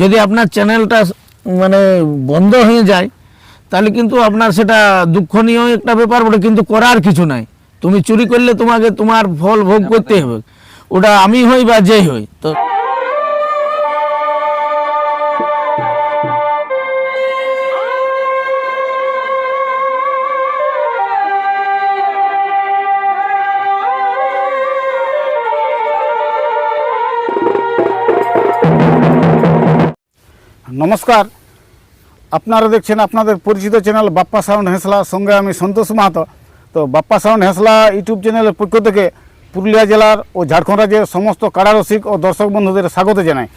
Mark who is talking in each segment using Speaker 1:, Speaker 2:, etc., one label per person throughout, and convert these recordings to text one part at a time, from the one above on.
Speaker 1: যদি আপনার চ্যানেলটা মানে বন্ধ হয়ে যায় তাহলে কিন্তু আপনার সেটা দুঃখনীয় একটা ব্যাপার ওটা কিন্তু করার কিছু নাই। তুমি চুরি করলে তোমাকে তোমার ফল ভোগ করতে হবে। ওটা আমি হই বা যেই হই তো
Speaker 2: নমস্কার। আপনারা দেখছেন আপনাদের পরিচিত চ্যানেল বাপ্পা সাউন্ড হেঁসলা, সঙ্গে আমি সন্তোষ মাহাতো। তো বাপ্পা সাউন্ড হেঁসলা ইউটিউব চ্যানেলের পক্ষ থেকে পুরুলিয়া জেলার ও ঝাড়খণ্ড রাজ্যের সমস্ত কারারসিক ও দর্শক বন্ধুদের স্বাগত জানাই।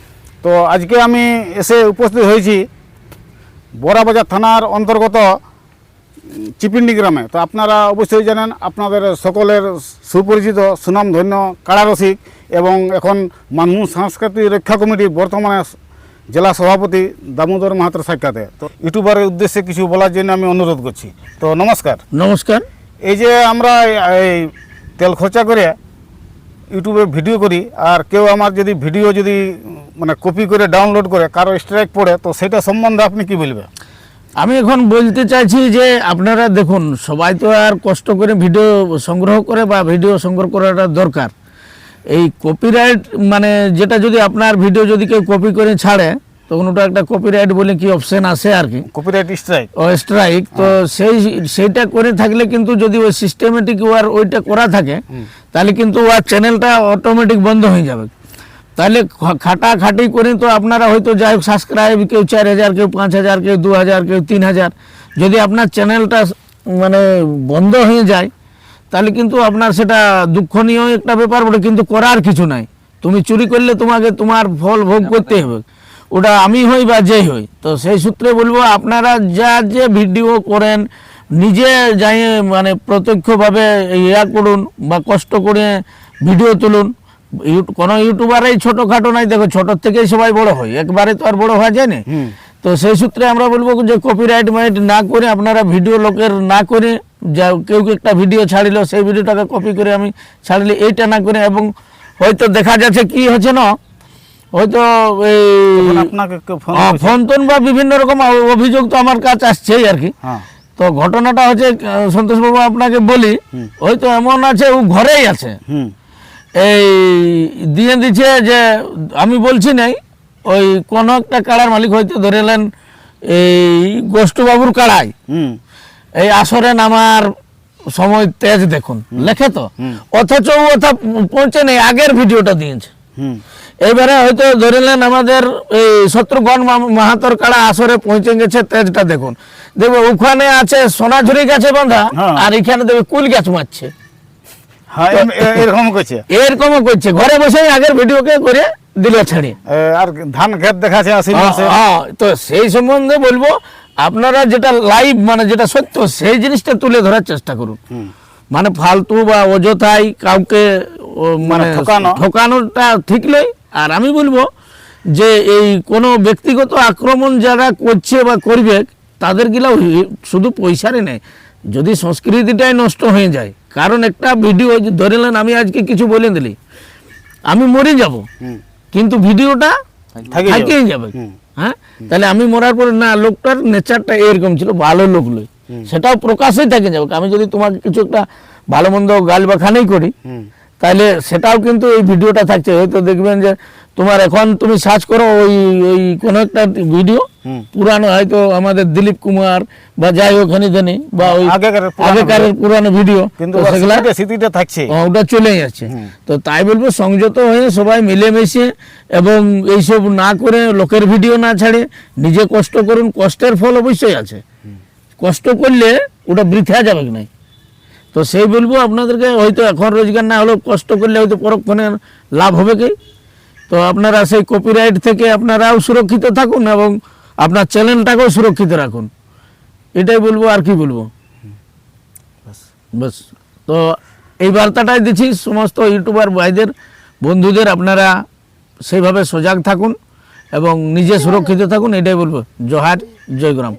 Speaker 2: তো আজকে আমি এসে উপস্থিত হয়েছি বড়াবাজার থানার অন্তর্গত চিপিন্ডি গ্রামে। তো আপনারা অবশ্যই জানেন, আপনাদের সকলের সুপরিচিত, সুনামধন্য কারারসিক এবং এখন মানমু সাংস্কৃতিক রক্ষা কমিটি বর্তমানে জেলা সভাপতি দামোদর মাহাতোর সাক্ষাতে। তো ইউটিউবারের উদ্দেশ্যে কিছু বলার জন্য আমি অনুরোধ করছি। তো নমস্কার।
Speaker 1: নমস্কার।
Speaker 2: এই যে আমরা এই তেল খরচা করে ইউটিউবে ভিডিও করি আর কেউ আমার যদি ভিডিও যদি মানে কপি করে ডাউনলোড করে কারও স্ট্রাইক পড়ে তো সেটা সম্বন্ধে আপনি কি বলবেন?
Speaker 1: আমি এখন বলতে চাইছি যে আপনারা দেখুন সবাই তো আর কষ্ট করে ভিডিও সংগ্রহ করে বা ভিডিও সংগ্রহ করাটা দরকার। এই কপিরাইট মানে যেটা যদি আপনার ভিডিও যদি কেউ কপি করে ছাড়ে তখন ওটা একটা কপিরাইট বলে কি অপশন আসে আর কি?
Speaker 2: কপিরাইট স্ট্রাইক
Speaker 1: ও স্ট্রাইক তো সেই সেইটা করে থাকলে কিন্তু যদি ওই সিস্টেমেটিক ওয়ার ওইটা করা থাকে তাহলে কিন্তু ওয়ার চ্যানেলটা অটোমেটিক বন্ধ হয়ে যাবে। তাহলে খ- খাটাখাটি করে তো আপনারা হয়তো যাই হোক সাবস্ক্রাইব কেউ চার হাজার কেউ পাঁচ হাজার কেউ দু হাজার কেউ তিন হাজার। যদি আপনার চ্যানেলটা মানে বন্ধ হয়ে যায় তাহলে কিন্তু আপনার সেটা দুঃখনীয় একটা ব্যাপার ওটা কিন্তু করার কিছু নাই। তুমি চুরি করলে তোমাকে তোমার ফল ভোগ করতে হবে। ওটা আমি হই বা যেই হই তো সেই সূত্রে বলব আপনারা যা যে ভিডিও করেন নিজে যাই মানে প্রত্যক্ষভাবে ইয়া করুন বা কষ্ট করে ভিডিও তুলুন। কোনো ইউটিউবারই ছোটোখাটো নাই দেখো ছোটোর থেকেই সবাই বড় হয় একবারে তো আর বড় হওয়া যায় না। তো সেই সূত্রে আমরা বলব যে কপিরাইট মাইট না করে আপনারা ভিডিও লোকের না করে যা কেউ কেউ একটা ভিডিও ছাড়িল সেই ভিডিওটাকে কপি করে আমি ছাড়লে এইটা না করে এবং হয়তো দেখা যাচ্ছে কি হচ্ছে না হয়তো এই
Speaker 2: ফোন
Speaker 1: হ্যাঁ, টোন বা বিভিন্ন রকম অভিযোগ তো আমার কাছে আসছেই আর কি।
Speaker 2: হ্যাঁ।
Speaker 1: তো ঘটনাটা হচ্ছে সন্তোষবাবু আপনাকে বলি হয়তো এমন আছে ও ঘরেই আছে।
Speaker 2: হুম।
Speaker 1: এই দিয়ে দিচ্ছে যে আমি বলছি নাই ওই কোনো একটা কাড়ার মালিক হয়তো ধরে নেন এই গোষ্ঠবাবুর
Speaker 2: হুম।
Speaker 1: এই আসরে নামার সময় তেজ দেখুন লেখে তো? অথচ ওথা পৌঁছে নেই আগের ভিডিওটা দিয়েছে। এবারে হয়তো ধরে নেন আমাদের এই শত্রুঘ্ন মা- মাহাতর কাড়া আসরে পৌঁছে গেছে তেজটা দেখুন। দেখবে ওখানে আছে সোনাঝুরি গাছে বাঁধা
Speaker 2: হ্যাঁ।
Speaker 1: আর এখানে দেখবে কুল গাছ মারছে।
Speaker 2: হ্যাঁ এরকম করছে।
Speaker 1: এরকমও করছে। ঘরে বসেই আগের ভিডিওকে করে দিল ছাড়ি।
Speaker 2: আর ধান ক্ষেত দেখাচ্ছে আশি
Speaker 1: হ্যাঁ, তো সেই সম্বন্ধে বলব আপনারা যেটা লাইভ মানে যেটা সত্য সেই জিনিসটা তুলে ধরার চেষ্টা করুন। মানে ফালতু বা অযথাই কাউকে মানে
Speaker 2: ঠকানো।
Speaker 1: ঠকানোটা ঠিক নয়। আর আমি বলব যে এই কোনো ব্যক্তিগত আক্রমণ যারা করছে বা করবে তাদের গিলা শুধু পয়সারই নেই। যদি সংস্কৃতিটাই নষ্ট হয়ে যায় কারণ একটা ভিডিও ধরে নেন আমি আজকে কিছু বলে দিলি। আমি মরে যাব। কিন্তু ভিডিওটা
Speaker 2: থাকি
Speaker 1: যাবে। হ্যাঁ? তাহলে আমি মরার পরে না লোকটার নেচারটা এরকম ছিল ভালো লোক লই। সেটাও প্রকাশই থাকে যাবে। আমি যদি তোমাকে কিছু একটা ভালো মন্দ গাল বা খানেই
Speaker 2: করি
Speaker 1: তাহলে সেটাও কিন্তু এই ভিডিওটা থাকছে। হয়তো দেখবেন যে তোমার এখন তুমি সার্চ করো ওই ওই কোনো একটা ভিডিও পুরানো হয়তো আমাদের দিলীপ কুমার বা যাই ওখানে জানি বা ওই
Speaker 2: আগেকার পুরানো
Speaker 1: ভিডিও
Speaker 2: কিন্তু স্মৃতিটা- থাকছে।
Speaker 1: ওটা চলে যাচ্ছে। তো তাই বলব সংযত হয়ে সবাই মিলেমিশে এবং এইসব না করে লোকের ভিডিও না ছাড়ে নিজে কষ্ট করুন কষ্টের ফল অবশ্যই আছে। কষ্ট করলে ওটা বৃথা যাবে নাই তো সেই বলব আপনাদেরকে হয়তো এখন রোজগার না হলেও কষ্ট করলে হয়তো পরক্ষণে লাভ হবে কি? তো আপনারা সেই কপিরাইট থেকে আপনারাও সুরক্ষিত থাকুন এবং আপনার চ্যানেলটাকেও সুরক্ষিত রাখুন। এটাই বলব আর কি বলব? বাস। তো এই বার্তাটাই দিচ্ছি সমস্ত ইউটিউবার ভাইদের বন্ধুদের আপনারা সেইভাবে সজাগ থাকুন এবং নিজে সুরক্ষিত থাকুন এটাই বলব। জোহার জয়গ্রাম।